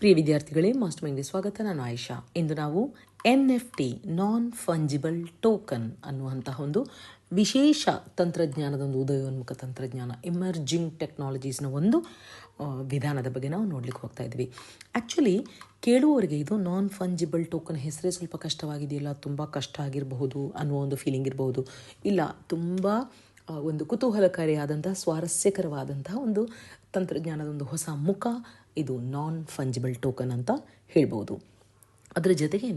ಪ್ರಿಯ ವಿದ್ಯಾರ್ಥಿಗಳೇ ಮಾಸ್ಟರ್ ಮೈಂಡ್ಗೆ ಸ್ವಾಗತ. ನಾನು ಆಯಿಷಾ. ಇಂದು ನಾವು N F T non fungible token ಅನ್ನುವಂತಹ ಒಂದು ವಿಶೇಷ ತಂತ್ರಜ್ಞಾನದ ಒಂದು ಉದಯೋನ್ಮುಖ ತಂತ್ರಜ್ಞಾನ ಎಮರ್ಜಿಂಗ್ ಟೆಕ್ನಾಲಜೀಸ್ನ ಒಂದು ವಿಧಾನದ ಬಗ್ಗೆ ನಾವು ನೋಡ್ಲಿಕ್ಕೆ ಹೋಗ್ತಾ ಇದ್ವಿ. ಆ್ಯಕ್ಚುಲಿ ಕೇಳುವವರಿಗೆ ಇದು ನಾನ್ ಫಂಜಿಬಲ್ ಟೋಕನ್ ಹೆಸರೇ ಸ್ವಲ್ಪ ಕಷ್ಟವಾಗಿದೆಯಲ್ಲ, ತುಂಬ ಕಷ್ಟ ಆಗಿರಬಹುದು ಅನ್ನುವ ಒಂದು ಫೀಲಿಂಗ್ ಇರಬಹುದು. ಇಲ್ಲ, ತುಂಬ ಒಂದು ಕುತೂಹಲಕಾರಿಯಾದಂತಹ, ಸ್ವಾರಸ್ಯಕರವಾದಂತಹ ಒಂದು ತಂತ್ರಜ್ಞಾನದ ಒಂದು ಹೊಸ ಮುಖ, ಇದು ನಾನ್ ಫಂಜಿಬಲ್ ಟೋಕನ್ ಅಂತ ಹೇಳ್ಬೋದು. ಅದರ ಜೊತೆಗೇ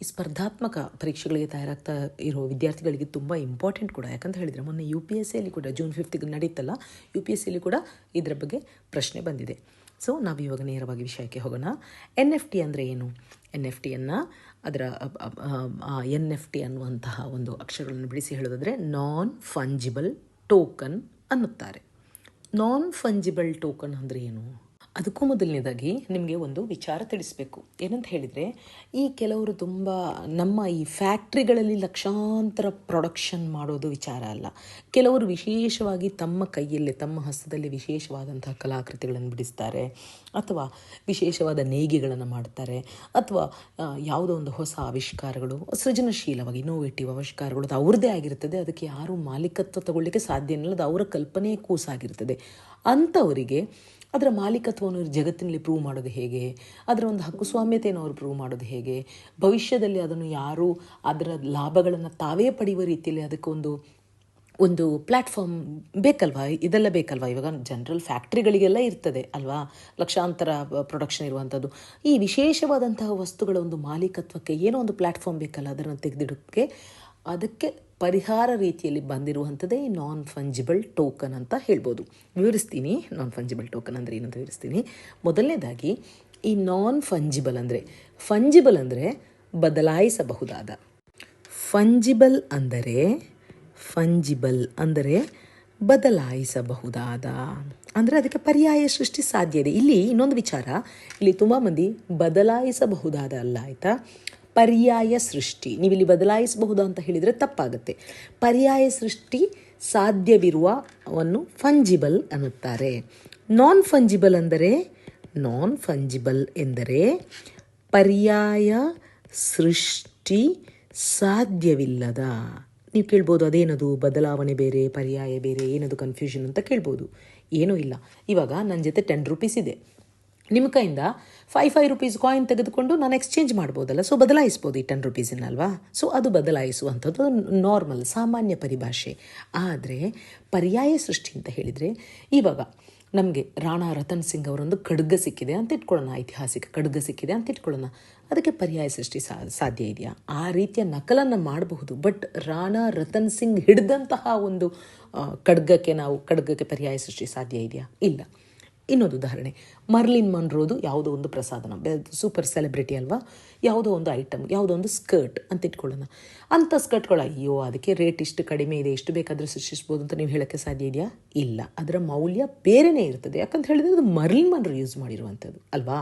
ಈ ಸ್ಪರ್ಧಾತ್ಮಕ ಪರೀಕ್ಷೆಗಳಿಗೆ ತಯಾರಾಗ್ತಾ ಇರೋ ವಿದ್ಯಾರ್ಥಿಗಳಿಗೆ ತುಂಬ ಇಂಪಾರ್ಟೆಂಟ್ ಕೂಡ. ಯಾಕಂತ ಹೇಳಿದರೆ, ಮೊನ್ನೆ ಯು ಪಿ ಎಸ್ ಸಿಯಲ್ಲಿ ಕೂಡ ಜೂನ್ ಫಿಫ್ತಿಗೆ ನಡೀತಲ್ಲ ಯು ಪಿ ಎಸ್ ಸಿಯಲ್ಲಿ ಕೂಡ ಇದರ ಬಗ್ಗೆ ಪ್ರಶ್ನೆ ಬಂದಿದೆ. ಸೊ ನಾವು ಇವಾಗ ನೇರವಾಗಿ ವಿಷಯಕ್ಕೆ ಹೋಗೋಣ. ಎನ್ ಎಫ್ ಟಿ ಅಂದರೆ ಏನು? ಎನ್ ಎಫ್ ಟಿಯನ್ನು ಅದರ ಎನ್ ಎಫ್ ಟಿ ಅನ್ನುವಂತಹ ಒಂದು ಅಕ್ಷರಗಳನ್ನು ಬಿಡಿಸಿ ಹೇಳೋದಾದರೆ ನಾನ್ ಫಂಜಿಬಲ್ ಟೋಕನ್ ಅನ್ನುತ್ತಾರೆ. ನಾನ್ ಫಂಜಿಬಲ್ ಟೋಕನ್ ಅಂದರೆ ಏನು? ಅದಕ್ಕೂ ಮೊದಲನೇದಾಗಿ ನಿಮಗೆ ಒಂದು ವಿಚಾರ ತಿಳಿಸ್ಬೇಕು. ಏನಂತ ಹೇಳಿದರೆ, ಈ ಕೆಲವರು ತುಂಬ ನಮ್ಮ ಈ ಫ್ಯಾಕ್ಟ್ರಿಗಳಲ್ಲಿ ಲಕ್ಷಾಂತರ ಪ್ರೊಡಕ್ಷನ್ ಮಾಡೋದು ವಿಚಾರ ಅಲ್ಲ. ಕೆಲವರು ವಿಶೇಷವಾಗಿ ತಮ್ಮ ಕೈಯಲ್ಲೇ, ತಮ್ಮ ಹಸ್ತದಲ್ಲಿ ವಿಶೇಷವಾದಂತಹ ಕಲಾಕೃತಿಗಳನ್ನು ಬಿಡಿಸ್ತಾರೆ, ಅಥವಾ ವಿಶೇಷವಾದ ನೇಯ್ಗೆಗಳನ್ನು ಮಾಡ್ತಾರೆ, ಅಥವಾ ಯಾವುದೋ ಒಂದು ಹೊಸ ಆವಿಷ್ಕಾರಗಳು, ಸೃಜನಶೀಲವಾಗಿ ಇನೋವೇಟಿವ್ ಆವಿಷ್ಕಾರಗಳು ಅದು ಅವ್ರದ್ದೇ ಆಗಿರ್ತದೆ. ಅದಕ್ಕೆ ಯಾರೂ ಮಾಲೀಕತ್ವ ತಗೊಳ್ಳಿಕ್ಕೆ ಸಾಧ್ಯ ಇಲ್ಲ ಅದು ಅವರ ಕಲ್ಪನೆ ಕೂಸಾಗಿರ್ತದೆ. ಅಂಥವರಿಗೆ ಅದರ ಮಾಲೀಕತ್ವವನ್ನು ಜಗತ್ತಿನಲ್ಲಿ ಪ್ರೂವ್ ಮಾಡೋದು ಹೇಗೆ? ಅದರ ಒಂದು ಹಕ್ಕುಸ್ವಾಮ್ಯತೆಯನ್ನು ಅವರು ಪ್ರೂವ್ ಮಾಡೋದು ಹೇಗೆ? ಭವಿಷ್ಯದಲ್ಲಿ ಅದನ್ನು ಯಾರು ಅದರ ಲಾಭಗಳನ್ನು ತಾವೇ ಪಡೆಯುವ ರೀತಿಯಲ್ಲಿ ಅದಕ್ಕೊಂದು ಒಂದು ಪ್ಲ್ಯಾಟ್ಫಾರ್ಮ್ ಬೇಕಲ್ವಾ? ಇದೆಲ್ಲ ಬೇಕಲ್ವಾ? ಇವಾಗ ಜನರಲ್ ಫ್ಯಾಕ್ಟ್ರಿಗಳಿಗೆಲ್ಲ ಇರ್ತದೆ ಅಲ್ವಾ? ಲಕ್ಷಾಂತರ ಪ್ರೊಡಕ್ಷನ್ ಇರುವಂಥದ್ದು ಈ ವಿಶೇಷವಾದಂತಹ ವಸ್ತುಗಳ ಒಂದು ಮಾಲೀಕತ್ವಕ್ಕೆ ಏನೋ ಒಂದು ಪ್ಲ್ಯಾಟ್ಫಾರ್ಮ್ ಬೇಕಲ್ಲ, ಅದನ್ನು ತೆಗೆದಿಡೋಕ್ಕೆ? ಅದಕ್ಕೆ ಪರಿಹಾರ ರೀತಿಯಲ್ಲಿ ಬಂದಿರುವಂಥದ್ದೇ ಈ ನಾನ್ ಫಂಜಿಬಲ್ ಟೋಕನ್ ಅಂತ ಹೇಳ್ಬೋದು. ವಿವರಿಸ್ತೀನಿ. ನಾನ್ ಫಂಜಿಬಲ್ ಟೋಕನ್ ಅಂದರೆ ಏನಂತ ವಿವರಿಸ್ತೀನಿ. ಮೊದಲನೇದಾಗಿ, ಈ ನಾನ್ ಫಂಜಿಬಲ್ ಅಂದರೆ ಫಂಜಿಬಲ್ ಅಂದರೆ ಬದಲಾಯಿಸಬಹುದಾದ. ಫಂಜಿಬಲ್ ಅಂದರೆ ಫಂಜಿಬಲ್ ಅಂದರೆ ಬದಲಾಯಿಸಬಹುದಾದ. ಅಂದರೆ ಅದಕ್ಕೆ ಪರ್ಯಾಯ ಸೃಷ್ಟಿ ಸಾಧ್ಯ ಇದೆ. ಇಲ್ಲಿ ಇನ್ನೊಂದು ವಿಚಾರ, ಇಲ್ಲಿ ತುಂಬ ಮಂದಿ ಬದಲಾಯಿಸಬಹುದಾದ ಅಲ್ಲ, ಆಯಿತಾ? ಪರ್ಯಾಯ ಸೃಷ್ಟಿ. ನೀವಿಲ್ಲಿ ಬದಲಾಯಿಸಬಹುದು ಅಂತ ಹೇಳಿದರೆ ತಪ್ಪಾಗುತ್ತೆ. ಪರ್ಯಾಯ ಸೃಷ್ಟಿ ಸಾಧ್ಯವಿರುವವನ್ನು ಫಂಜಿಬಲ್ ಅನ್ನುತ್ತಾರೆ. ನಾನ್ ಫಂಜಿಬಲ್ ಅಂದರೆ ನಾನ್ ಫಂಜಿಬಲ್ ಎಂದರೆ ಪರ್ಯಾಯ ಸೃಷ್ಟಿ ಸಾಧ್ಯವಿಲ್ಲದ. ನೀವು ಕೇಳ್ಬೋದು ಅದೇನದು? ಬದಲಾವಣೆ ಬೇರೆ, ಪರ್ಯಾಯ ಬೇರೆ, ಏನದು ಕನ್ಫ್ಯೂಷನ್ ಅಂತ ಕೇಳ್ಬೋದು. ಏನೂ ಇಲ್ಲ. ಇವಾಗ ನನ್ನ ಜೊತೆ ಟೆನ್ ರುಪೀಸ್ ಇದೆ. ನಿಮ್ಮ ಕೈಯಿಂದ ಫೈವ್ ಫೈವ್ ರುಪೀಸ್ ಕಾಯಿನ್ ತೆಗೆದುಕೊಂಡು ನಾನು ಎಕ್ಸ್ಚೇಂಜ್ ಮಾಡ್ಬೋದಲ್ಲ? ಸೊ ಬದಲಾಯಿಸ್ಬೋದು ಈ ಟೆನ್ ರುಪೀಸನ್ನಲ್ವಾ ಸೊ ಅದು ಬದಲಾಯಿಸುವಂಥದ್ದು ನಾರ್ಮಲ್ ಸಾಮಾನ್ಯ ಪರಿಭಾಷೆ. ಆದರೆ, ಪರ್ಯಾಯ ಸೃಷ್ಟಿ ಅಂತ ಹೇಳಿದರೆ, ಇವಾಗ ನಮಗೆ ರಾಣಾ ರತನ್ ಸಿಂಗ್ ಅವರೊಂದು ಖಡ್ಗ ಸಿಕ್ಕಿದೆ ಅಂತ ಇಟ್ಕೊಳ್ಳೋಣ, ಐತಿಹಾಸಿಕ ಖಡ್ಗ ಸಿಕ್ಕಿದೆ ಅಂತ ಇಟ್ಕೊಳ್ಳೋಣ. ಅದಕ್ಕೆ ಪರ್ಯಾಯ ಸೃಷ್ಟಿ ಸಾಧ್ಯ ಇದೆಯಾ? ಆ ರೀತಿಯ ನಕಲನ್ನು ಮಾಡಬಹುದು ಬಟ್ ರಾಣಾ ರತನ್ ಸಿಂಗ್ ಹಿಡಿದಂತಹ ಒಂದು ಖಡ್ಗಕ್ಕೆ ನಾವು ಖಡ್ಗಕ್ಕೆ ಪರ್ಯಾಯ ಸೃಷ್ಟಿ ಸಾಧ್ಯ ಇದೆಯಾ? ಇಲ್ಲ. ಇನ್ನೊಂದು ಉದಾಹರಣೆ. ಮರ್ಲಿನ್ ಮನ್ರೋದು ಯಾವುದೋ ಒಂದು ಪ್ರಸಾದನ ಸೂಪರ್ ಸೆಲೆಬ್ರಿಟಿ ಅಲ್ವಾ? ಯಾವುದೋ ಒಂದು ಐಟಮ್ ಯಾವುದೋ ಒಂದು ಸ್ಕರ್ಟ್ ಅಂತ ಇಟ್ಕೊಳ್ಳೋಣ. ಅಂಥ ಸ್ಕರ್ಟ್ಗಳು ಅಯ್ಯೋ, ಅದಕ್ಕೆ ರೇಟ್ ಇಷ್ಟು ಕಡಿಮೆ ಇದೆ ಎಷ್ಟು ಬೇಕಾದರೂ ಸೃಷ್ಟಿಸ್ಬೋದು ಅಂತ ನೀವು ಹೇಳೋಕ್ಕೆ ಸಾಧ್ಯ ಇದೆಯಾ? ಇಲ್ಲ. ಅದರ ಮೌಲ್ಯ ಬೇರೆಯೇ ಇರ್ತದೆ. ಯಾಕಂತ ಹೇಳಿದರೆ ಅದು ಮರ್ಲಿನ್ ಮನ್ರು ಯೂಸ್ ಮಾಡಿರುವಂಥದ್ದು, ಅಲ್ವಾ?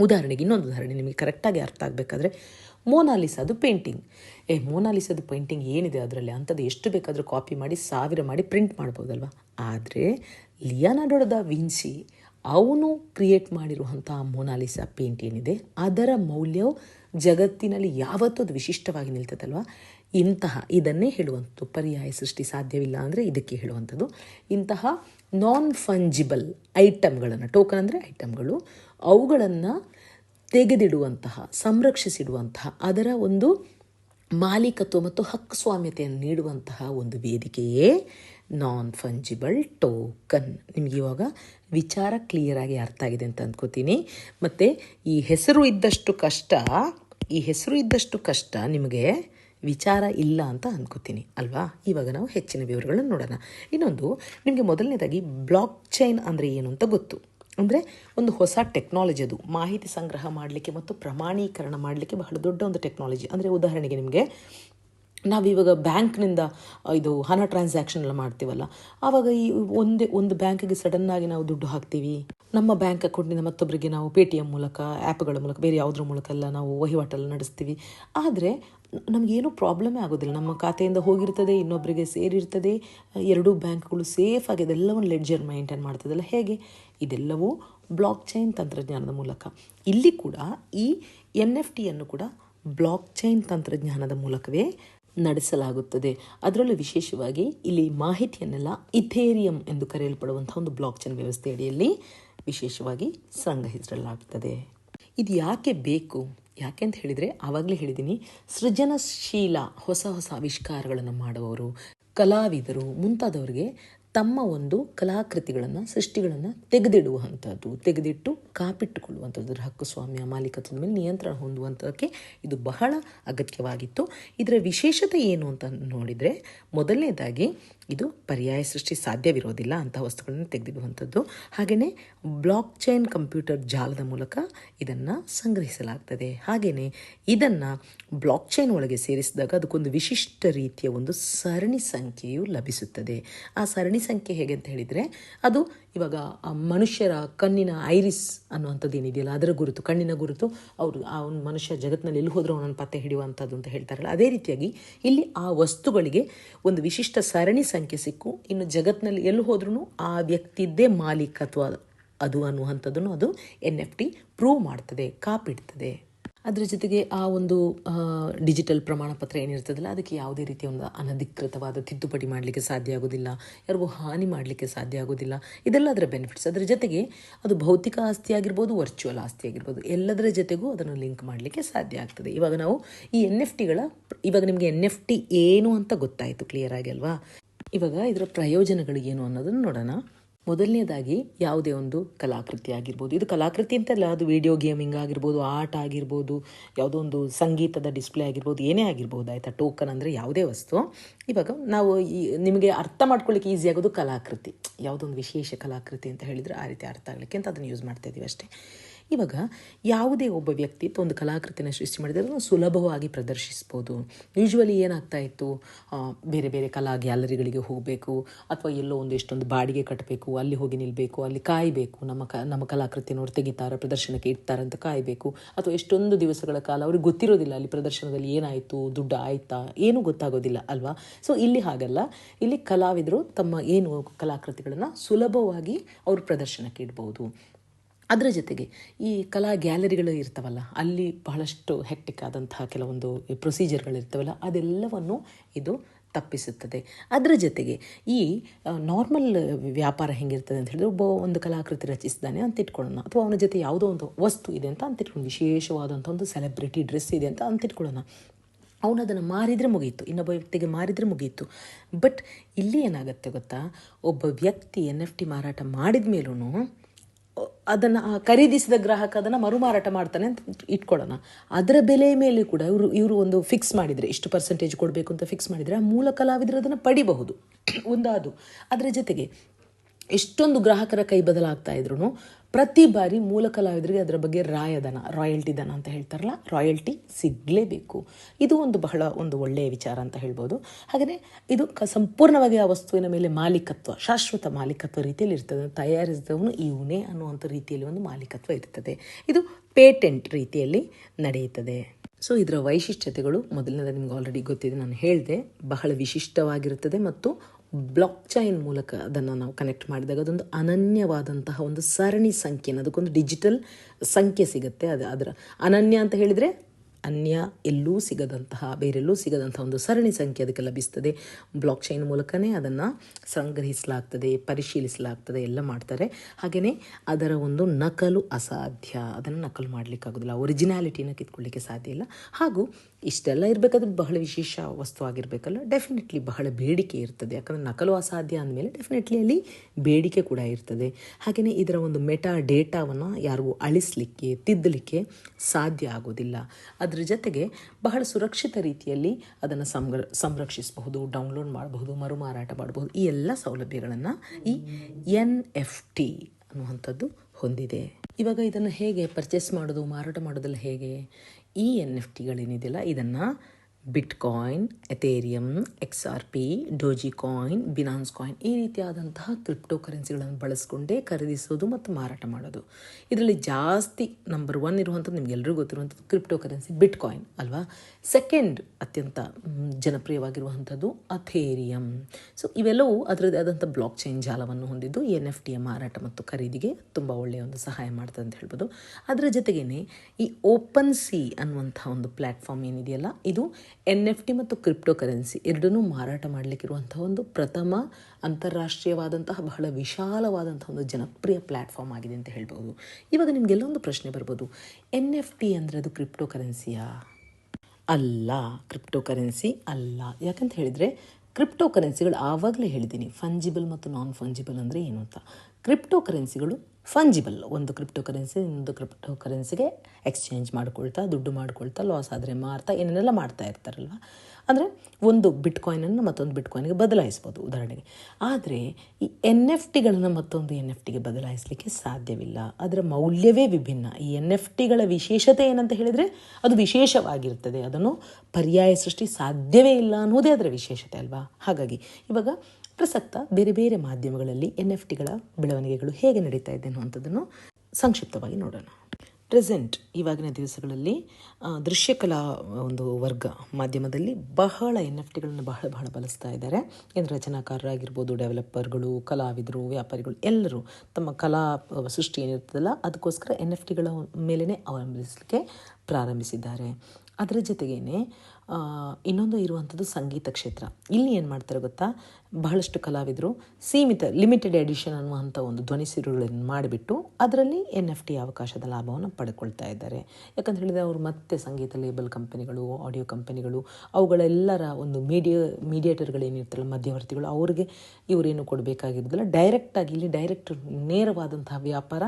ಉದಾಹರಣೆಗೆ ಇನ್ನೊಂದು ಉದಾಹರಣೆ ನಿಮಗೆ ಕರೆಕ್ಟಾಗಿ ಅರ್ಥ ಆಗಬೇಕಾದ್ರೆ ಮೋನಾಲಿಸಾದು ಪೇಂಟಿಂಗ್ ಏ ಮೋನಾಲಿಸಾದು ಪೇಂಟಿಂಗ್ ಏನಿದೆ ಅದರಲ್ಲಿ? ಅಂಥದ್ದು ಎಷ್ಟು ಬೇಕಾದರೂ ಕಾಪಿ ಮಾಡಿ, ಸಾವಿರ ಮಾಡಿ ಪ್ರಿಂಟ್ ಮಾಡ್ಬೋದಲ್ವ? ಆದರೆ ಲಿಯಾನಾಡೋಡದ ವಿನ್ಸಿ ಅವನು ಕ್ರಿಯೇಟ್ ಮಾಡಿರುವಂಥ ಮೋನಾಲಿಸಾ ಪೇಂಟ್ ಏನಿದೆ, ಅದರ ಮೌಲ್ಯವು ಜಗತ್ತಿನಲ್ಲಿ ಯಾವತ್ತೂ ಅದು ವಿಶಿಷ್ಟವಾಗಿ ನಿಲ್ತದಲ್ವ? ಇಂತಹ, ಇದನ್ನೇ ಹೇಳುವಂಥದ್ದು. ಪರ್ಯಾಯ ಸೃಷ್ಟಿ ಸಾಧ್ಯವಿಲ್ಲ ಅಂದರೆ ಇದಕ್ಕೆ ಹೇಳುವಂಥದ್ದು. ಇಂತಹ ನಾನ್ ಫಂಜಿಬಲ್ ಐಟಮ್ಗಳನ್ನು ಟೋಕನ್ ಅಂದರೆ ಐಟಮ್ಗಳು ಅವುಗಳನ್ನು ತೆಗೆದಿಡುವಂತಹ, ಸಂರಕ್ಷಿಸಿಡುವಂತಹ, ಅದರ ಒಂದು ಮಾಲೀಕತ್ವ ಮತ್ತು ಹಕ್ಕು ಸ್ವಾಮ್ಯತೆಯನ್ನು ನೀಡುವಂತಹ ಒಂದು ವೇದಿಕೆಯೇ ನಾನ್ ಫಂಜಿಬಲ್ ಟೋಕನ್. ನಿಮಗೆ ಇವಾಗ ವಿಚಾರ ಕ್ಲಿಯರಾಗಿ ಅರ್ಥ ಆಗಿದೆ ಅಂತ ಅಂದ್ಕೋತೀನಿ ಮತ್ತು ಈ ಹೆಸರು ಇದ್ದಷ್ಟು ಕಷ್ಟ, ಈ ಹೆಸರು ಇದ್ದಷ್ಟು ಕಷ್ಟ ನಿಮಗೆ ವಿಚಾರ ಇಲ್ಲ ಅಂತ ಅಂದ್ಕೋತೀನಿ ಅಲ್ವಾ? ಇವಾಗ ನಾವು ಹೆಚ್ಚಿನ ವಿವರಗಳನ್ನು ನೋಡೋಣ. ಇನ್ನೊಂದು, ನಿಮಗೆ ಮೊದಲನೇದಾಗಿ ಬ್ಲಾಕ್ ಚೈನ್ ಅಂದರೆ ಏನು ಅಂತ ಗೊತ್ತು. ಅಂದರೆ ಒಂದು ಹೊಸ ಟೆಕ್ನಾಲಜಿ ಅದು. ಮಾಹಿತಿ ಸಂಗ್ರಹ ಮಾಡಲಿಕ್ಕೆ ಮತ್ತು ಪ್ರಮಾಣೀಕರಣ ಮಾಡಲಿಕ್ಕೆ ಬಹಳ ದೊಡ್ಡ ಒಂದು ಟೆಕ್ನಾಲಜಿ ಅಂದರೆ ಉದಾಹರಣೆಗೆ ನಿಮಗೆ ನಾವಿವಾಗ ಬ್ಯಾಂಕ್ನಿಂದ ಇದು ಹಣ ಟ್ರಾನ್ಸಾಕ್ಷನ್ ಎಲ್ಲ ಮಾಡ್ತೀವಲ್ಲ, ಆವಾಗ ಈ ಒಂದೇ, ಒಂದು ಬ್ಯಾಂಕಿಗೆ ಸಡನ್ನಾಗಿ ನಾವು ದುಡ್ಡು ಹಾಕ್ತೀವಿ. ನಮ್ಮ ಬ್ಯಾಂಕ್ ಅಕೌಂಟ್ನಿಂದ ಮತ್ತೊಬ್ಬರಿಗೆ ನಾವು ಪೇ ಟಿ ಎಂ ಮೂಲಕ, ಆ್ಯಪ್ಗಳ ಮೂಲಕ, ಬೇರೆ ಯಾವುದ್ರ ಮೂಲಕ ಎಲ್ಲ ನಾವು ವಹಿವಾಟೆಲ್ಲ ನಡೆಸ್ತೀವಿ. ಆದರೆ ನಮಗೇನು ಪ್ರಾಬ್ಲಮೇ ಆಗೋದಿಲ್ಲ. ನಮ್ಮ ಖಾತೆಯಿಂದ ಹೋಗಿರ್ತದೆ ಇನ್ನೊಬ್ಬರಿಗೆ ಸೇರಿರ್ತದೆ, ಎರಡೂ ಬ್ಯಾಂಕ್ಗಳು ಸೇಫ್ ಆಗಿ ಅದೆಲ್ಲವನ್ನು ಲೆಡ್ಜರ್ ಮೈಂಟೈನ್ ಮಾಡ್ತದಲ್ಲ. ಹೇಗೆ? ಇದೆಲ್ಲವೂ ಬ್ಲಾಕ್ ಚೈನ್ ತಂತ್ರಜ್ಞಾನದ ಮೂಲಕ. ಇಲ್ಲಿ ಕೂಡ ಈ ಎನ್ ಎಫ್ ಟಿಯನ್ನು ಕೂಡ ಬ್ಲಾಕ್ ಚೈನ್ ತಂತ್ರಜ್ಞಾನದ ಮೂಲಕವೇ ನಡೆಸಲಾಗುತ್ತದೆ. ಅದರಲ್ಲೂ ವಿಶೇಷವಾಗಿ ಇಲ್ಲಿ ಮಾಹಿತಿಯನ್ನೆಲ್ಲ ಇಥೇರಿಯಂ ಎಂದು ಕರೆಯಲ್ಪಡುವಂಥ ಒಂದು ಬ್ಲಾಕ್ ಚೈನ್ ವ್ಯವಸ್ಥೆ ಅಡಿಯಲ್ಲಿ ವಿಶೇಷವಾಗಿ ಸಂಗ್ರಹಿಸಲಾಗುತ್ತದೆ ಇದು ಯಾಕೆ ಬೇಕು? ಯಾಕೆ ಅಂತ ಹೇಳಿದರೆ ಆವಾಗಲೇ ಹೇಳಿದ್ದೀನಿ, ಸೃಜನಶೀಲ ಹೊಸ ಹೊಸ ಆವಿಷ್ಕಾರಗಳನ್ನು ಮಾಡುವವರು, ಕಲಾವಿದರು, ಮುಂತಾದವರಿಗೆ ತಮ್ಮ ಒಂದು ಕಲಾಕೃತಿಗಳನ್ನು, ಸೃಷ್ಟಿಗಳನ್ನು ತೆಗೆದಿಡುವಂಥದ್ದು, ತೆಗೆದಿಟ್ಟು ಕಾಪಿಟ್ಟುಕೊಳ್ಳುವಂಥದ್ದು. ಹಕ್ಕುಸ್ವಾಮ್ಯ, ಮಾಲೀಕತ್ವದ ಮೇಲೆ ನಿಯಂತ್ರಣ ಹೊಂದುವಂಥದ್ದಕ್ಕೆ ಇದು ಬಹಳ ಅಗತ್ಯವಾಗಿತ್ತು. ಇದರ ವಿಶೇಷತೆ ಏನು ಅಂತ ನೋಡಿದರೆ, ಮೊದಲನೇದಾಗಿ ಇದು ಪರ್ಯಾಯ ಸೃಷ್ಟಿ ಸಾಧ್ಯವಿರೋದಿಲ್ಲ ಅಂತಹ ವಸ್ತುಗಳನ್ನು ತೆಗೆದಿಡುವಂಥದ್ದು. ಹಾಗೆಯೇ ಬ್ಲಾಕ್ ಚೈನ್ ಕಂಪ್ಯೂಟರ್ ಜಾಲದ ಮೂಲಕ ಇದನ್ನು ಸಂಗ್ರಹಿಸಲಾಗ್ತದೆ. ಹಾಗೆಯೇ ಇದನ್ನು ಬ್ಲಾಕ್ ಚೈನ್ ಒಳಗೆ ಸೇರಿಸಿದಾಗ ಅದಕ್ಕೊಂದು ವಿಶಿಷ್ಟ ರೀತಿಯ ಒಂದು ಸರಣಿ ಸಂಖ್ಯೆಯು ಲಭಿಸುತ್ತದೆ. ಆ ಸರಣಿ ಸಂಖ್ಯೆ ಹೇಗೆ ಅಂತ ಹೇಳಿದರೆ, ಅದು ಇವಾಗ ಮನುಷ್ಯರ ಕಣ್ಣಿನ ಐರಿಸ್ ಅನ್ನುವಂಥದ್ದು ಏನಿದೆಯಲ್ಲ, ಅದರ ಗುರುತು, ಕಣ್ಣಿನ ಗುರುತು, ಅವರು ಆ ಒಂದು ಮನುಷ್ಯ ಜಗತ್ತಿನಲ್ಲಿ ಎಲ್ಲಿ ಹೋದರೂ ಅವನನ್ನು ಪತ್ತೆ ಹಿಡಿಯುವಂಥದ್ದು ಅಂತ ಹೇಳ್ತಾರಲ್ಲ, ಅದೇ ರೀತಿಯಾಗಿ ಇಲ್ಲಿ ಆ ವಸ್ತುಗಳಿಗೆ ಒಂದು ವಿಶಿಷ್ಟ ಸರಣಿ ಸಂಖ್ಯೆ ಸಿಕ್ಕು. ಇನ್ನು ಜಗತ್ತಿನಲ್ಲಿ ಎಲ್ಲಿ ಹೋದ್ರೂ ಆ ವ್ಯಕ್ತಿದ್ದೇ ಮಾಲೀಕತ್ವ ಅದು ಅನ್ನುವಂಥದ್ದನ್ನು ಅದು ಎನ್ ಎಫ್ ಟಿ ಪ್ರೂವ್ ಮಾಡ್ತದೆ, ಕಾಪಿಡ್ತದೆ. ಅದರ ಜೊತೆಗೆ ಆ ಒಂದು ಡಿಜಿಟಲ್ ಪ್ರಮಾಣ ಪತ್ರ ಏನಿರ್ತದಲ್ಲ, ಅದಕ್ಕೆ ಯಾವುದೇ ರೀತಿಯ ಒಂದು ಅನಧಿಕೃತವಾದ ತಿದ್ದುಪಡಿ ಮಾಡಲಿಕ್ಕೆ ಸಾಧ್ಯ ಆಗೋದಿಲ್ಲ, ಯಾರಿಗೂ ಹಾನಿ ಮಾಡಲಿಕ್ಕೆ ಸಾಧ್ಯ ಆಗೋದಿಲ್ಲ, ಇದೆಲ್ಲ ಅದರ ಬೆನಿಫಿಟ್ಸ್ ಅದರ ಜೊತೆಗೆ ಅದು ಭೌತಿಕ ಆಸ್ತಿ ಆಗಿರ್ಬೋದು ವರ್ಚುವಲ್ ಆಸ್ತಿ ಆಗಿರ್ಬೋದು, ಎಲ್ಲದರ ಜೊತೆಗೂ ಅದನ್ನು ಲಿಂಕ್ ಮಾಡಲಿಕ್ಕೆ ಸಾಧ್ಯ ಆಗ್ತದೆ. ಇವಾಗ ನಾವು ಈ ಎನ್ ಎಫ್ ಟಿಗಳ ಇವಾಗ ನಿಮಗೆ ಎನ್ ಎಫ್ ಟಿ ಏನು ಅಂತ ಗೊತ್ತಾಯಿತು ಕ್ಲಿಯರ್ ಆಗಿ ಅಲ್ವಾ? ಇವಾಗ ಇದರ ಪ್ರಯೋಜನಗಳು ಏನು ಅನ್ನೋದನ್ನು ನೋಡೋಣ. ಮೊದಲನೇದಾಗಿ ಯಾವುದೇ ಒಂದು ಕಲಾಕೃತಿ ಆಗಿರ್ಬೋದು. ಇದು ಕಲಾಕೃತಿ ಅಂತಲ್ಲ ಅದು ವಿಡಿಯೋ ಗೇಮಿಂಗ್ ಆಗಿರ್ಬೋದು ಆರ್ಟ್ ಆಗಿರ್ಬೋದು, ಯಾವುದೋ ಒಂದು ಸಂಗೀತದ ಡಿಸ್ಪ್ಲೇ ಆಗಿರ್ಬೋದು, ಏನೇ ಆಗಿರ್ಬೋದು. ಆಯಿತಾ? ಟೋಕನ್ ಅಂದರೆ ಯಾವುದೇ ವಸ್ತು. ಇವಾಗ ನಾವು ಈ ನಿಮಗೆ ಅರ್ಥ ಮಾಡ್ಕೊಳ್ಳಿಕ್ಕೆ ಈಸಿ ಆಗೋದು ಕಲಾಕೃತಿ. ಯಾವುದೊಂದು ವಿಶೇಷ ಕಲಾಕೃತಿ ಅಂತ ಹೇಳಿದರೆ ಆ ರೀತಿ ಅರ್ಥ ಆಗಲಿಕ್ಕೆ ಅಂತ ಅದನ್ನು ಯೂಸ್ ಮಾಡ್ತಾ ಇದ್ದೀವಿ ಅಷ್ಟೇ. ಇವಾಗ ಯಾವುದೇ ಒಬ್ಬ ವ್ಯಕ್ತಿ ಒಂದು ಕಲಾಕೃತಿನ ಸೃಷ್ಟಿ ಮಾಡಿದರೆ ಅದನ್ನು ಸುಲಭವಾಗಿ ಪ್ರದರ್ಶಿಸ್ಬೋದು. ಯೂಶ್ವಲಿ ಏನಾಗ್ತಾ ಇತ್ತು? ಬೇರೆ ಬೇರೆ ಕಲಾ ಗ್ಯಾಲರಿಗಳಿಗೆ ಹೋಗಬೇಕು, ಅಥವಾ ಎಲ್ಲೋ ಒಂದು ಎಷ್ಟೊಂದು ಬಾಡಿಗೆ ಕಟ್ಟಬೇಕು ಅಲ್ಲಿ ಹೋಗಿ ನಿಲ್ಲಬೇಕು ಅಲ್ಲಿ ಕಾಯಬೇಕು, ನಮ್ಮ ಕ, ನಮ್ಮ ಕಲಾಕೃತಿಯನ್ನು ತೆಗಿತಾರೆ, ಪ್ರದರ್ಶನಕ್ಕೆ ಅಂತ ಕಾಯಬೇಕು, ಅಥವಾ ಎಷ್ಟೊಂದು ದಿವಸಗಳ ಕಾಲ ಅವ್ರಿಗೆ ಗೊತ್ತಿರೋದಿಲ್ಲ ಅಲ್ಲಿ ಪ್ರದರ್ಶನದಲ್ಲಿ ಏನಾಯಿತು, ದುಡ್ಡು ಆಯ್ತಾ, ಏನೂ ಗೊತ್ತಾಗೋದಿಲ್ಲ, ಅಲ್ವಾ? ಸೊ ಇಲ್ಲಿ ಹಾಗಲ್ಲ. ಇಲ್ಲಿ ಕಲಾವಿದರು ತಮ್ಮ ಏನು ಕಲಾಕೃತಿಗಳನ್ನು ಸುಲಭವಾಗಿ ಅವರು ಪ್ರದರ್ಶನಕ್ಕೆ ಇಡ್ಬೋದು. ಅದರ ಜೊತೆಗೆ ಈ ಕಲಾ ಗ್ಯಾಲರಿಗಳು ಇರ್ತವಲ್ಲ, ಅಲ್ಲಿ ಬಹಳಷ್ಟು ಹೆಕ್ಟಿಕ್ ಆದಂತಹ ಕೆಲವೊಂದು ಪ್ರೊಸೀಜರ್ಗಳಿರ್ತವಲ್ಲ ಅದೆಲ್ಲವನ್ನು ಇದು ತಪ್ಪಿಸುತ್ತದೆ. ಅದರ ಜೊತೆಗೆ ಈ ನಾರ್ಮಲ್ ವ್ಯಾಪಾರ ಹೆಂಗಿರ್ತದೆ ಅಂತ ಹೇಳಿದ್ರೆ ಒಬ್ಬ ಒಂದು ಕಲಾಕೃತಿ ರಚಿಸಿದ್ದಾನೆ ಅಂತ ಇಟ್ಕೊಳ್ಳೋಣ. ಅಥವಾ ಅವನ ಜೊತೆ ಯಾವುದೋ ಒಂದು ವಸ್ತು ಇದೆ ಅಂತ ಅಂತ ಇಟ್ಕೊಂಡು ವಿಶೇಷವಾದಂಥ ಒಂದು ಸೆಲೆಬ್ರಿಟಿ ಡ್ರೆಸ್ ಇದೆ ಅಂತ ಅಂತ ಇಟ್ಕೊಳ್ಳೋಣ. ಅವನು ಅದನ್ನು ಮಾರಿದರೆ ಮುಗಿಯಿತು ಇನ್ನೊಬ್ಬ ವ್ಯಕ್ತಿಗೆ ಮಾರಿದರೆ ಮುಗಿಯಿತು ಬಟ್ ಇಲ್ಲಿ ಏನಾಗುತ್ತೆ ಗೊತ್ತಾ? ಒಬ್ಬ ವ್ಯಕ್ತಿ ಎನ್ ಎಫ್ ಟಿ ಮಾರಾಟ ಮಾಡಿದ ಮೇಲೂ ಅದನ್ನು ಖರೀದಿಸಿದ ಗ್ರಾಹಕ ಅದನ್ನು ಮರುಮಾರಾಟ ಮಾಡ್ತಾನೆ ಅಂತ ಇಟ್ಕೊಳ್ಳೋಣ. ಅದರ ಬೆಲೆ ಮೇಲೆ ಕೂಡ ಇವರು ಇವರು ಒಂದು ಫಿಕ್ಸ್ ಮಾಡಿದರೆ, ಇಷ್ಟು ಪರ್ಸೆಂಟೇಜ್ ಕೊಡಬೇಕು ಅಂತ ಫಿಕ್ಸ್ ಮಾಡಿದರೆ, ಆ ಮೂಲ ಕಲಾವಿದರು ಅದನ್ನು ಪಡಿಬಹುದು. ಒಂದಾದು. ಅದರ ಜೊತೆಗೆ, ಎಷ್ಟೊಂದು ಗ್ರಾಹಕರ ಕೈ ಬದಲಾಗ್ತಾ ಇದ್ರು ಪ್ರತಿ ಬಾರಿ ಮೂಲ ಕಲಾವಿದರಿಗೆ ಅದರ ಬಗ್ಗೆ ರಾಯಧನ ರಾಯಲ್ಟಿ ದನ ಅಂತ ಹೇಳ್ತಾರಲ್ಲ, ರಾಯಲ್ಟಿ ಸಿಗಲೇಬೇಕು. ಇದು ಒಂದು ಬಹಳ ಒಂದು ಒಳ್ಳೆಯ ವಿಚಾರ ಅಂತ ಹೇಳ್ಬೋದು. ಹಾಗೆಯೇ ಇದು ಕ, ಸಂಪೂರ್ಣವಾಗಿ ಆ ವಸ್ತುವಿನ ಮೇಲೆ ಮಾಲೀಕತ್ವ, ಶಾಶ್ವತ ಮಾಲೀಕತ್ವ ರೀತಿಯಲ್ಲಿ ಇರ್ತದೆ. ತಯಾರಿಸಿದವನು ಇವನೇ ಅನ್ನುವಂಥ ರೀತಿಯಲ್ಲಿ ಒಂದು ಮಾಲೀಕತ್ವ ಇರ್ತದೆ. ಇದು ಪೇಟೆಂಟ್ ರೀತಿಯಲ್ಲಿ ನಡೆಯುತ್ತದೆ. ಸೊ, ಇದರ ವೈಶಿಷ್ಟ್ಯತೆಗಳು ಮೊದಲನೇದ ನಿಮ್ಗೆ ಆಲ್ರೆಡಿ ಗೊತ್ತಿದೆ. ನಾನು ಹೇಳಿದೆ, ಬಹಳ ವಿಶಿಷ್ಟವಾಗಿರುತ್ತದೆ ಮತ್ತು ಬ್ಲಾಕ್ ಚೈನ್ ಮೂಲಕ ಅದನ್ನು ನಾವು ಕನೆಕ್ಟ್ ಮಾಡಿದಾಗ ಅದೊಂದು ಅನನ್ಯವಾದಂತಹ ಒಂದು ಸರಣಿ ಸಂಖ್ಯೆ ಅದಕ್ಕೊಂದು ಡಿಜಿಟಲ್ ಸಂಖ್ಯೆ ಸಿಗುತ್ತೆ. ಅದು ಅದರ ಅನನ್ಯ ಅಂತ ಹೇಳಿದರೆ ಅನ್ಯ ಎಲ್ಲೂ ಸಿಗದಂತಹ, ಬೇರೆಲ್ಲೂ ಸಿಗದಂತಹ ಒಂದು ಸರಣಿ ಸಂಖ್ಯೆ ಅದಕ್ಕೆ ಲಭಿಸ್ತದೆ. ಬ್ಲಾಕ್ ಚೈನ್ ಮೂಲಕನೇ ಅದನ್ನು ಸಂಗ್ರಹಿಸಲಾಗ್ತದೆ, ಪರಿಶೀಲಿಸಲಾಗ್ತದೆ, ಎಲ್ಲ ಮಾಡ್ತಾರೆ. ಹಾಗೆಯೇ ಅದರ ಒಂದು ನಕಲು ಅಸಾಧ್ಯ. ಅದನ್ನು ನಕಲು ಮಾಡಲಿಕ್ಕಾಗೋದಿಲ್ಲ. ಒರಿಜಿನಾಲಿಟಿನ ಕಿತ್ಕೊಳ್ಳಿಕ್ಕೆ ಸಾಧ್ಯ ಇಲ್ಲ. ಹಾಗೂ ಇಷ್ಟೆಲ್ಲ ಇರಬೇಕಾದ್ರೆ ಬಹಳ ವಿಶೇಷ ವಸ್ತು ಆಗಿರಬೇಕಲ್ಲ. ಡೆಫಿನೆಟ್ಲಿ ಬಹಳ ಬೇಡಿಕೆ ಇರ್ತದೆ. ಯಾಕಂದರೆ ನಕಲು ಅಸಾಧ್ಯ ಅಂದಮೇಲೆ ಡೆಫಿನೆಟ್ಲಿ ಅಲ್ಲಿ ಬೇಡಿಕೆ ಕೂಡ ಇರ್ತದೆ. ಹಾಗೆಯೇ ಇದರ ಒಂದು ಮೆಟಾ ಡೇಟಾವನ್ನು ಯಾರಿಗೂ ಅಳಿಸಲಿಕ್ಕೆ, ತಿದ್ದಲಿಕ್ಕೆ ಸಾಧ್ಯ ಆಗೋದಿಲ್ಲ. ಅದರ ಜೊತೆಗೆ ಬಹಳ ಸುರಕ್ಷಿತ ರೀತಿಯಲ್ಲಿ ಅದನ್ನು ಸಂಗ್ರ, ಸಂರಕ್ಷಿಸಬಹುದು ಡೌನ್ಲೋಡ್ ಮಾಡಬಹುದು, ಮರುಮಾರಾಟ ಮಾಡಬಹುದು, ಈ ಎಲ್ಲ ಸೌಲಭ್ಯಗಳನ್ನು ಈ ಎನ್ ಎಫ್ ಟಿ ಅನ್ನುವಂಥದ್ದು ಹೊಂದಿದೆ. ಇವಾಗ ಇದನ್ನು ಹೇಗೆ ಪರ್ಚೇಸ್ ಮಾಡೋದು, ಮಾರಾಟ ಮಾಡೋದಲ್ಲ ಹೇಗೆ? ಈ ಎನ್ ಎಫ್ ಟಿಗಳೇನಿದೆಯಲ್ಲ ಇದನ್ನು bitcoin, Ethereum X R P Doge coin Binance coin ಈ ರೀತಿಯಾದಂತಹ ಕ್ರಿಪ್ಟೋ ಕರೆನ್ಸಿಗಳನ್ನು ಬಳಸ್ಕೊಂಡೇ ಖರೀದಿಸೋದು ಮತ್ತು ಮಾರಾಟ ಮಾಡೋದು. ಇದರಲ್ಲಿ ಜಾಸ್ತಿ ನಂಬರ್ ಒನ್ ಇರುವಂಥದ್ದು ನಿಮಗೆಲ್ಲರಿಗೂ ಗೊತ್ತಿರುವಂಥದ್ದು ಕ್ರಿಪ್ಟೋ ಕರೆನ್ಸಿ ಬಿಟ್ಕಾಯಿನ್ ಅಲ್ವಾ? ಸೆಕೆಂಡ್ ಅತ್ಯಂತ ಜನಪ್ರಿಯವಾಗಿರುವಂಥದ್ದು ಅಥೇರಿಯಂ. ಸೊ ಇವೆಲ್ಲವೂ ಅದರದ್ದೇ ಆದಂಥ ಬ್ಲಾಕ್ ಚೈನ್ ಜಾಲವನ್ನು ಹೊಂದಿದ್ದು ಎನ್ ಎಫ್ ಟಿಯ ಮಾರಾಟ ಮತ್ತು ಖರೀದಿಗೆ ತುಂಬ ಒಳ್ಳೆಯ ಒಂದು ಸಹಾಯ ಮಾಡ್ತದೆ ಅಂತ ಹೇಳ್ಬೋದು. ಅದರ ಜೊತೆಗೇನೆ ಈ ಓಪನ್ ಸಿ ಅನ್ನುವಂಥ ಒಂದು ಪ್ಲ್ಯಾಟ್ಫಾರ್ಮ್ ಏನಿದೆಯಲ್ಲ, ಇದು ಎನ್ ಎಫ್ ಟಿ ಮತ್ತು ಕ್ರಿಪ್ಟೋ ಕರೆನ್ಸಿ ಎರಡನ್ನೂ ಮಾರಾಟ ಮಾಡಲಿಕ್ಕಿರುವಂಥ ಒಂದು ಪ್ರಥಮ ಅಂತಾರಾಷ್ಟ್ರೀಯವಾದಂತಹ ಬಹಳ ವಿಶಾಲವಾದಂಥ ಒಂದು ಜನಪ್ರಿಯ ಪ್ಲ್ಯಾಟ್ಫಾರ್ಮ್ ಆಗಿದೆ ಅಂತ ಹೇಳ್ಬೋದು. ಇವಾಗ ನಿಮಗೆಲ್ಲ ಒಂದು ಪ್ರಶ್ನೆ ಬರ್ಬೋದು. ಎನ್ ಎಫ್ ಟಿ ಅಂದರೆ ಅದು ಕ್ರಿಪ್ಟೋ ಕರೆನ್ಸಿಯಾ ಅಲ್ಲ ಕ್ರಿಪ್ಟೋ ಕರೆನ್ಸಿ ಅಲ್ಲ. ಯಾಕಂತ ಹೇಳಿದರೆ ಕ್ರಿಪ್ಟೋ ಕರೆನ್ಸಿಗಳು ಆವಾಗಲೇ ಹೇಳಿದ್ದೀನಿ ಫಂಜಿಬಲ್ ಮತ್ತು ನಾನ್ ಫಂಜಿಬಲ್ ಅಂದರೆ ಏನು ಅಂತ. ಕ್ರಿಪ್ಟೋ ಕರೆನ್ಸಿಗಳು ಫಂಜಿಬಲ್ ಒಂದು ಕ್ರಿಪ್ಟೋ ಕರೆನ್ಸಿ ಇನ್ನೊಂದು ಕ್ರಿಪ್ಟೋ ಕರೆನ್ಸಿಗೆ ಎಕ್ಸ್ಚೇಂಜ್ ಮಾಡ್ಕೊಳ್ತಾ, ದುಡ್ಡು ಮಾಡ್ಕೊಳ್ತಾ ಲಾಸ್ ಆದರೆ ಮಾರ್ತಾ, ಏನೇನೆಲ್ಲ ಮಾಡ್ತಾ ಇರ್ತಾರಲ್ವ? ಅಂದರೆ ಒಂದು ಬಿಟ್ ಕಾಯಿನನ್ನು ಮತ್ತೊಂದು ಬಿಟ್ ಕಾಯಿನ್ಗೆ ಬದಲಾಯಿಸ್ಬೋದು, ಉದಾಹರಣೆಗೆ. ಆದರೆ ಈ ಎನ್ ಎಫ್ ಟಿಗಳನ್ನು ಮತ್ತೊಂದು ಎನ್ ಎಫ್ ಟಿಗೆ ಬದಲಾಯಿಸಲಿಕ್ಕೆ ಸಾಧ್ಯವಿಲ್ಲ. ಅದರ ಮೌಲ್ಯವೇ ವಿಭಿನ್ನ. ಈ ಎನ್ ಎಫ್ ಟಿಗಳ ವಿಶೇಷತೆ ಏನಂತ ಹೇಳಿದರೆ ಅದು ವಿಶೇಷವಾಗಿರ್ತದೆ. ಅದನ್ನು ಪರ್ಯಾಯ ಸೃಷ್ಟಿ ಸಾಧ್ಯವೇ ಇಲ್ಲ ಅನ್ನೋದೇ ಅದರ ವಿಶೇಷತೆ ಅಲ್ವಾ? ಹಾಗಾಗಿ ಇವಾಗ ಪ್ರಸಕ್ತ ಬೇರೆ ಬೇರೆ ಮಾಧ್ಯಮಗಳಲ್ಲಿ ಎನ್ ಎಫ್ ಟಿಗಳ ಬೆಳವಣಿಗೆಗಳು ಹೇಗೆ ನಡೀತಾ ಇದೆ ಅನ್ನುವಂಥದ್ದನ್ನು ಸಂಕ್ಷಿಪ್ತವಾಗಿ ನೋಡೋಣ. ಪ್ರೆಸೆಂಟ್ ಇವಾಗಿನ ದಿವಸಗಳಲ್ಲಿ ದೃಶ್ಯ ದೃಶ್ಯಕಲಾ ಒಂದು ವರ್ಗ ಮಾಧ್ಯಮದಲ್ಲಿ ಬಹಳ ಎನ್ ಎಫ್ ಟಿಗಳನ್ನು ಬಹಳ ಬಹಳ ಬಳಸ್ತಾ ಇದ್ದಾರೆ. ಏನು ರಚನಾಕಾರರಾಗಿರ್ಬೋದು ಡೆವಲಪರ್ಗಳು ಕಲಾವಿದರು, ವ್ಯಾಪಾರಿಗಳು, ಎಲ್ಲರೂ ತಮ್ಮ ಕಲಾ ಸೃಷ್ಟಿ ಏನಿರ್ತದಲ್ಲ, ಅದಕ್ಕೋಸ್ಕರ ಎನ್ ಎಫ್ ಟಿಗಳ ಮೇಲೇ ಅವಲಂಬಿಸಲಿಕ್ಕೆ ಪ್ರಾರಂಭಿಸಿದ್ದಾರೆ. ಅದರ ಜೊತೆಗೇ ಇನ್ನೊಂದು ಇರುವಂಥದ್ದು ಸಂಗೀತ ಕ್ಷೇತ್ರ. ಇಲ್ಲಿ ಏನು ಮಾಡ್ತಾರೆ ಗೊತ್ತಾ? ಬಹಳಷ್ಟು ಕಲಾವಿದರು ಸೀಮಿತ ಲಿಮಿಟೆಡ್ ಎಡಿಷನ್ ಅನ್ನುವಂಥ ಒಂದು ಧ್ವನಿ ಸಿರುಗಳನ್ನು ಮಾಡಿಬಿಟ್ಟು ಅದರಲ್ಲಿ ಎನ್ ಎಫ್ ಟಿ ಅವಕಾಶದ ಲಾಭವನ್ನು ಪಡ್ಕೊಳ್ತಾ ಇದ್ದಾರೆ. ಯಾಕಂತ ಹೇಳಿದರೆ ಅವರು ಮತ್ತೆ ಸಂಗೀತ ಲೇಬಲ್ ಕಂಪನಿಗಳು ಆಡಿಯೋ ಕಂಪನಿಗಳು ಅವುಗಳೆಲ್ಲರ ಒಂದು ಮೀಡಿಯಾ ಮೀಡಿಯೇಟರ್ಗಳೇನಿರ್ತಾರಲ್ಲ ಮಧ್ಯವರ್ತಿಗಳು, ಅವರಿಗೆ ಇವರೇನು ಕೊಡಬೇಕಾಗಿರೋದಿಲ್ಲ ಡೈರೆಕ್ಟಾಗಿ ಇಲ್ಲಿ ಡೈರೆಕ್ಟ್ ನೇರವಾದಂತಹ ವ್ಯಾಪಾರ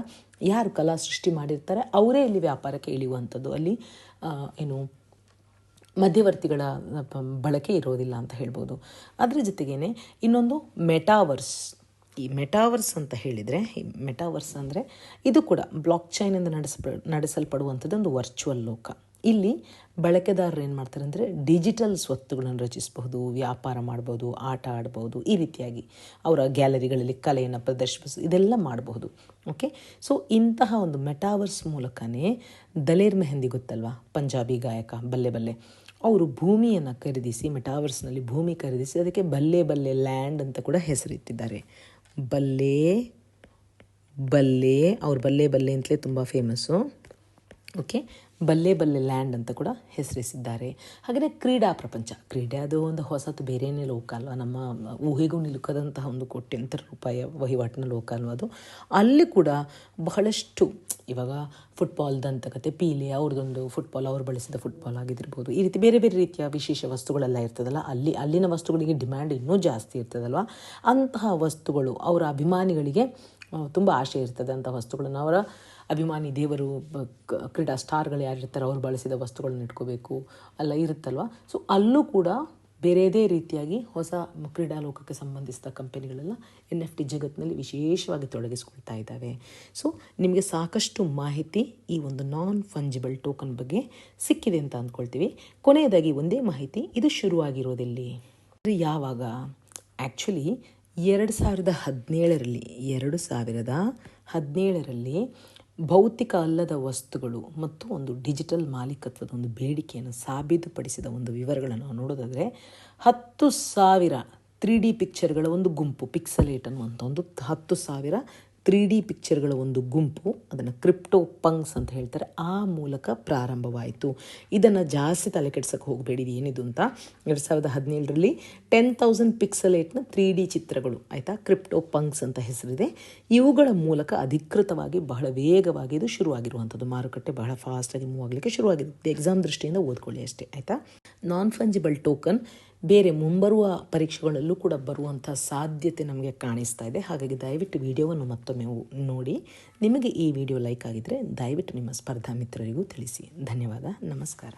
ಯಾರು ಕಲಾ ಸೃಷ್ಟಿ ಮಾಡಿರ್ತಾರೆ, ಅವರೇ ಇಲ್ಲಿ ವ್ಯಾಪಾರಕ್ಕೆ ಇಳಿಯುವಂಥದ್ದು. ಅಲ್ಲಿ ಏನು, ಮಧ್ಯವರ್ತಿಗಳ ಬಳಕೆ ಇರೋದಿಲ್ಲ ಅಂತ ಹೇಳ್ಬೋದು. ಅದರ ಜೊತೆಗೇ ಇನ್ನೊಂದು ಮೆಟಾವರ್ಸ್. ಈ ಮೆಟಾವರ್ಸ್ ಅಂತ ಹೇಳಿದರೆ, ಈ ಮೆಟಾವರ್ಸ್ ಅಂದರೆ ಇದು ಕೂಡ ಬ್ಲಾಕ್ ಚೈನಿಂದ ನಡೆಸ ನಡೆಸಲ್ಪಡುವಂಥದ್ದು ಒಂದು ವರ್ಚುವಲ್ ಲೋಕ. ಇಲ್ಲಿ ಬಳಕೆದಾರರು ಏನು ಮಾಡ್ತಾರೆ ಅಂದರೆ ಡಿಜಿಟಲ್ ಸ್ವತ್ತುಗಳನ್ನು ರಚಿಸಬಹುದು, ವ್ಯಾಪಾರ ಮಾಡ್ಬೋದು, ಆಟ ಆಡ್ಬೋದು, ಈ ರೀತಿಯಾಗಿ ಅವರ ಗ್ಯಾಲರಿಗಳಲ್ಲಿ ಕಲೆಯನ್ನು ಪ್ರದರ್ಶಿಸಿ ಇದೆಲ್ಲ ಮಾಡಬಹುದು ಓಕೆ ಸೊ ಇಂತಹ ಒಂದು ಮೆಟಾವರ್ಸ್ ಮೂಲಕನೇ ದಲೇರ್ ಮೆಹಂದಿ ಗೊತ್ತಲ್ವಾ? ಪಂಜಾಬಿ ಗಾಯಕ ಬಲ್ಲೆ ಬಲ್ಲೆ. ಅವರು ಭೂಮಿಯನ್ನು ಖರೀದಿಸಿ ಮೆಟಾವರ್ಸ್ನಲ್ಲಿ ಭೂಮಿ ಖರೀದಿಸಿ, ಅದಕ್ಕೆ ಬಲ್ಲೆ ಬಲ್ಲೆ ಲ್ಯಾಂಡ್ ಅಂತ ಕೂಡ ಹೆಸರಿಟ್ಟಿದ್ದಾರೆ ಬಲ್ಲೆ ಬಲ್ಲೆ, ಅವ್ರ ಬಲ್ಲೆ ಬಲ್ಲೆ ಅಂತಲೇ ತುಂಬ ಫೇಮಸ್ಸು ಓಕೆ ಬಲ್ಲೆ ಬಲ್ಲೆ ಲ್ಯಾಂಡ್ ಅಂತ ಕೂಡ ಹೆಸರಿಸಿದ್ದಾರೆ. ಹಾಗೆಯೇ ಕ್ರೀಡಾ ಪ್ರಪಂಚ. ಕ್ರೀಡೆ ಅದು ಒಂದು ಹೊಸತು ಬೇರೆಯೇ ಲೋಕ ಅಲ್ವಾ? ನಮ್ಮ ಊಹೆಗೂ ನಿಲುಕದಂತಹ ಒಂದು ಕೋಟ್ಯಂತರ ರೂಪಾಯಿಯ ವಹಿವಾಟಿನ ಲೋಕ ಅಲ್ವಾ ಅದು? ಅಲ್ಲಿ ಕೂಡ ಬಹಳಷ್ಟು, ಇವಾಗ ಫುಟ್ಬಾಲ್ ದಂತಕತೆ ಪೀಲೆ ಅವ್ರದ್ದೊಂದು ಫುಟ್ಬಾಲ್ ಅವ್ರು ಬಳಸಿದ ಫುಟ್ಬಾಲ್ ಆಗಿದ್ದಿರ್ಬೋದು ಈ ರೀತಿ ಬೇರೆ ಬೇರೆ ರೀತಿಯ ವಿಶೇಷ ವಸ್ತುಗಳೆಲ್ಲ ಇರ್ತದಲ್ಲ, ಅಲ್ಲಿ ಅಲ್ಲಿನ ವಸ್ತುಗಳಿಗೆ ಡಿಮ್ಯಾಂಡ್ ಇನ್ನೂ ಜಾಸ್ತಿ ಇರ್ತದಲ್ವ? ಅಂತಹ ವಸ್ತುಗಳು ಅವರ ಅಭಿಮಾನಿಗಳಿಗೆ ತುಂಬ ಆಶೆ ಇರ್ತದೆ ಅಂಥ ವಸ್ತುಗಳನ್ನು ಅವರ ಅಭಿಮಾನಿ ದೇವರು ಕ್ರೀಡಾ ಸ್ಟಾರ್ಗಳು ಯಾರಿರ್ತಾರೆ, ಅವ್ರು ಬಳಸಿದ ವಸ್ತುಗಳನ್ನ ಇಟ್ಕೋಬೇಕು, ಅಲ್ಲ ಇರುತ್ತಲ್ವ? ಸೊ ಅಲ್ಲೂ ಕೂಡ ಬೇರೆದೇ ರೀತಿಯಾಗಿ ಹೊಸ ಕ್ರೀಡಾ ಲೋಕಕ್ಕೆ ಸಂಬಂಧಿಸಿದ ಕಂಪನಿಗಳೆಲ್ಲ ಎನ್ ಎಫ್ ಟಿ ಜಗತ್ತಿನಲ್ಲಿ ವಿಶೇಷವಾಗಿ ತೊಡಗಿಸ್ಕೊಳ್ತಾ ಇದ್ದಾವೆ. ಸೊ ನಿಮಗೆ ಸಾಕಷ್ಟು ಮಾಹಿತಿ ಈ ಒಂದು ನಾನ್ ಫಂಜಿಬಲ್ ಟೋಕನ್ ಬಗ್ಗೆ ಸಿಕ್ಕಿದೆ ಅಂತ ಅಂದ್ಕೊಳ್ತೀವಿ. ಕೊನೆಯದಾಗಿ ಒಂದೇ ಮಾಹಿತಿ, ಇದು ಶುರುವಾಗಿರೋದೆಲ್ಲಿ? ಯಾವಾಗ? ಆ್ಯಕ್ಚುಲಿ ಎರಡು ಸಾವಿರದ ಹದಿನೇಳರಲ್ಲಿ, ಎರಡು ಸಾವಿರದ ಹದಿನೇಳರಲ್ಲಿ ಭೌತಿಕ ಅಲ್ಲದ ವಸ್ತುಗಳು ಮತ್ತು ಒಂದು ಡಿಜಿಟಲ್ ಮಾಲೀಕತ್ವದ ಒಂದು ಬೇಡಿಕೆಯನ್ನು ಸಾಬೀತುಪಡಿಸಿದ ಒಂದು ವಿವರಗಳನ್ನು ನಾವು ನೋಡೋದಾದರೆ ಹತ್ತು ಸಾವಿರ ತ್ರೀ ಡಿ ಪಿಕ್ಚರ್ಗಳ ಒಂದು ಗುಂಪು, ಪಿಕ್ಸಲೇಟ್ ಅನ್ನುವಂಥ ಒಂದು ಹತ್ತು ಸಾವಿರ ತ್ರೀ ಡಿ ಪಿಕ್ಚರ್ಗಳ ಒಂದು ಗುಂಪು, ಅದನ್ನು ಕ್ರಿಪ್ಟೋ ಪಂಕ್ಸ್ ಅಂತ ಹೇಳ್ತಾರೆ. ಆ ಮೂಲಕ ಪ್ರಾರಂಭವಾಯಿತು. ಇದನ್ನು ಜಾಸ್ತಿ ತಲೆ ಕೆಡ್ಸಕ್ಕೆ ಹೋಗಬೇಡಿ ಏನಿದು ಅಂತ. ಎರಡು ಸಾವಿರದ ಹದಿನೇಳರಲ್ಲಿ ಟೆನ್ ತೌಸಂಡ್ ಪಿಕ್ಸಲೇಟ್ನ ತ್ರೀ ಡಿ ಚಿತ್ರಗಳು, ಆಯಿತಾ? ಕ್ರಿಪ್ಟೋ ಪಂಕ್ಸ್ ಅಂತ ಹೆಸರಿದೆ. ಇವುಗಳ ಮೂಲಕ ಅಧಿಕೃತವಾಗಿ ಬಹಳ ವೇಗವಾಗಿ ಇದು ಶುರುವಾಗಿರುವಂಥದ್ದು. ಮಾರುಕಟ್ಟೆ ಬಹಳ ಫಾಸ್ಟಾಗಿ ಮೂವ್ ಆಗಲಿಕ್ಕೆ ಶುರುವಾಗಿದೆ. ಎಕ್ಸಾಮ್ ದೃಷ್ಟಿಯಿಂದ ಓದ್ಕೊಳ್ಳಿ ಅಷ್ಟೇ, ಆಯಿತಾ? ನಾನ್ ಫಂಜಿಬಲ್ ಟೋಕನ್ ಬೇರೆ ಮುಂಬರುವ ಪರೀಕ್ಷೆಗಳಲ್ಲೂ ಕೂಡ ಬರುವಂಥ ಸಾಧ್ಯತೆ ನಮಗೆ ಕಾಣಿಸ್ತಾ ಇದೆ. ಹಾಗಾಗಿ ದಯವಿಟ್ಟು ವಿಡಿಯೋವನ್ನು ಮತ್ತೊಮ್ಮೆ ನೋಡಿ. ನಿಮಗೆ ಈ ವಿಡಿಯೋ ಲೈಕ್ ಆಗಿದ್ದರೆ ದಯವಿಟ್ಟು ನಿಮ್ಮ ಸ್ಪರ್ಧಾ ಮಿತ್ರರಿಗೂ ತಿಳಿಸಿ. ಧನ್ಯವಾದ. ನಮಸ್ಕಾರ.